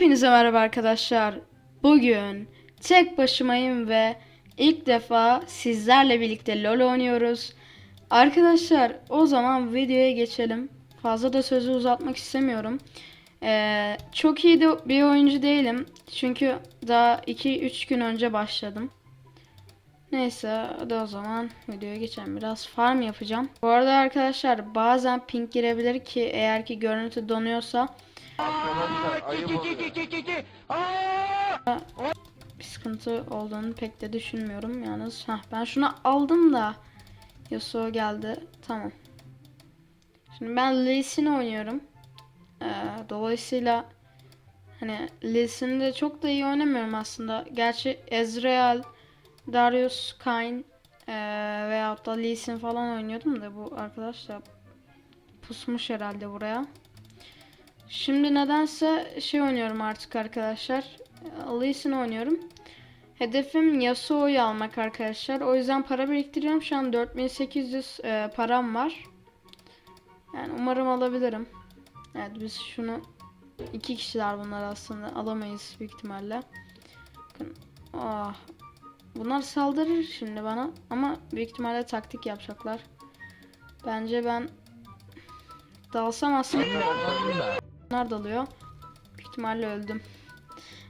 Hepinize merhaba arkadaşlar. Bugün tek başımayım ve ilk defa sizlerle birlikte LoL oynuyoruz. Arkadaşlar o zaman videoya geçelim. Fazla da sözü uzatmak istemiyorum. Ee, çok iyi de bir oyuncu değilim. Çünkü daha 2-3 gün önce başladım. Neyse hadi o zaman videoya geçelim. Biraz farm yapacağım. Bu arada arkadaşlar bazen ping girebilir ki eğer ki görüntü donuyorsa Bir sıkıntı olduğunu pek de düşünmüyorum. Yalnız heh, ben şunu aldım da Yasuo geldi. Tamam. Şimdi ben Lee Sin oynuyorum. Ee, dolayısıyla hani Lee Sin'i de çok da iyi oynamıyorum aslında. Gerçi Ezreal, Darius, Kayn ee, veyahut da Lee Sin falan oynuyordum da bu arkadaş da pusmuş herhalde buraya. Şimdi nedense şey oynuyorum artık arkadaşlar. Lee Sin oynuyorum. Hedefim Yasuo'yu almak arkadaşlar. O yüzden para biriktiriyorum. Şu an 4800 e, param var. Yani umarım alabilirim. Evet biz şunu iki kişiler bunlar aslında alamayız büyük ihtimalle. Bakın. Ah. Bunlar saldırır şimdi bana ama büyük ihtimalle taktik yapacaklar. Bence ben dalsam aslında Bunlar dalıyor. Büyük ihtimalle öldüm.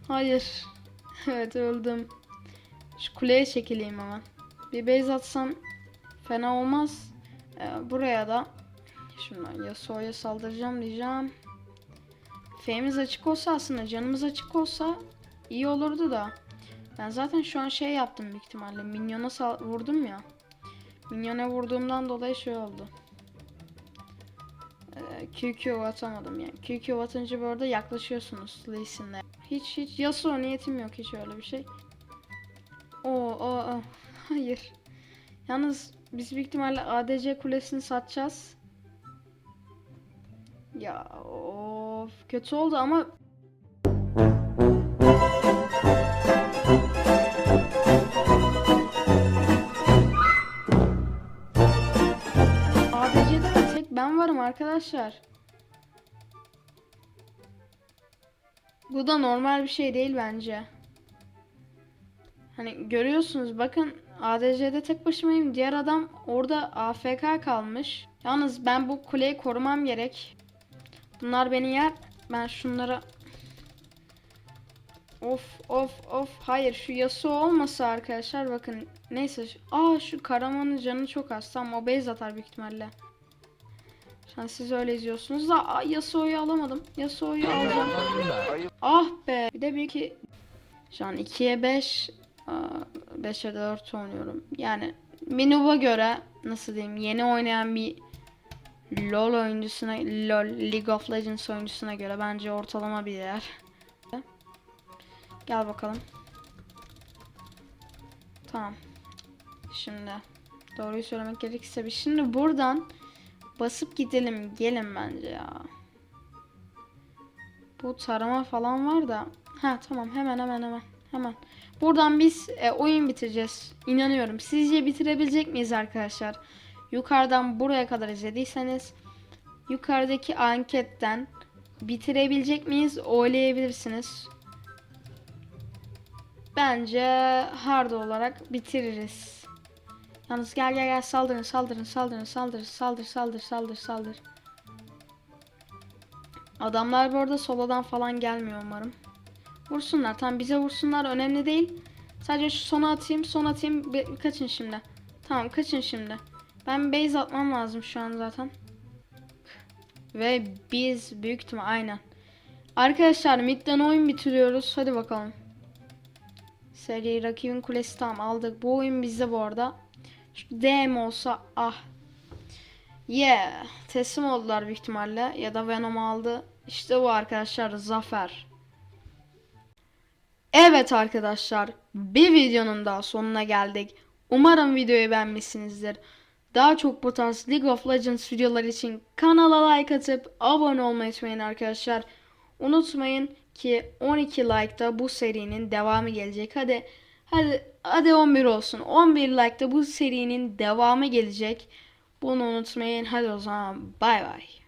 Hayır. evet öldüm. Şu kuleye çekileyim hemen. Bir base atsam fena olmaz. Ee, buraya da şundan Yasuo'ya saldıracağım diyeceğim. F'miz açık olsa aslında canımız açık olsa iyi olurdu da. Ben zaten şu an şey yaptım büyük ihtimalle. Minyona vurdum ya. Minyona vurduğumdan dolayı şey oldu. Ee, QQ atamadım yani. QQ atınca bu arada yaklaşıyorsunuz Lee. Hiç hiç Yasuo niyetim yok hiç öyle bir şey. Oo, oo, oo. Hayır. Yalnız biz büyük ihtimalle ADC kulesini satacağız. Ya of kötü oldu ama arkadaşlar. Bu da normal bir şey değil bence. Hani görüyorsunuz bakın ADC'de tek başımayım. Diğer adam orada AFK kalmış. Yalnız ben bu kuleyi korumam gerek. Bunlar beni yer. Ben şunlara Of of of hayır şu Yasuo olmasa arkadaşlar bakın neyse aa şu Karaman'ın canı çok az tamam o base atar büyük ihtimalle. An siz öyle izliyorsunuz da Yasuo'yu alamadım Yasuo'yu alacağım. Ah be bir de bir iki şu an 2'ye 5 5'e 4 oynuyorum. Yani Minub'a göre nasıl diyeyim yeni oynayan bir LoL oyuncusuna LoL League of Legends oyuncusuna göre bence ortalama bir değer. Gel bakalım. Tamam. Şimdi doğruyu söylemek gerekirse bir şimdi buradan basıp gidelim gelin bence ya. Bu tarama falan var da. Ha tamam hemen hemen hemen hemen. Buradan biz e, oyun bitireceğiz. İnanıyorum. Sizce bitirebilecek miyiz arkadaşlar? Yukarıdan buraya kadar izlediyseniz yukarıdaki anketten bitirebilecek miyiz? Oylayabilirsiniz. Bence hard olarak bitiririz. Yalnız gel gel gel saldırın saldırın saldırın saldır saldır saldır saldır saldır. Adamlar bu arada soladan falan gelmiyor umarım. Vursunlar tam bize vursunlar önemli değil. Sadece şu sona atayım son atayım Bir- kaçın şimdi. Tamam kaçın şimdi. Ben base atmam lazım şu an zaten. Ve biz büyük ihtimal aynen. Arkadaşlar midden oyun bitiriyoruz. Hadi bakalım. Seri rakibin kulesi tam aldık. Bu oyun bizde bu arada. DM olsa ah. Yeah. Teslim oldular büyük ihtimalle. Ya da Venom aldı. İşte bu arkadaşlar zafer. Evet arkadaşlar. Bir videonun daha sonuna geldik. Umarım videoyu beğenmişsinizdir. Daha çok bu tarz League of Legends videolar için kanala like atıp abone olmayı unutmayın arkadaşlar. Unutmayın ki 12 like'da bu serinin devamı gelecek. Hadi hadi hadi 11 olsun. 11 like'da bu serinin devamı gelecek. Bunu unutmayın. Hadi o zaman bay bay.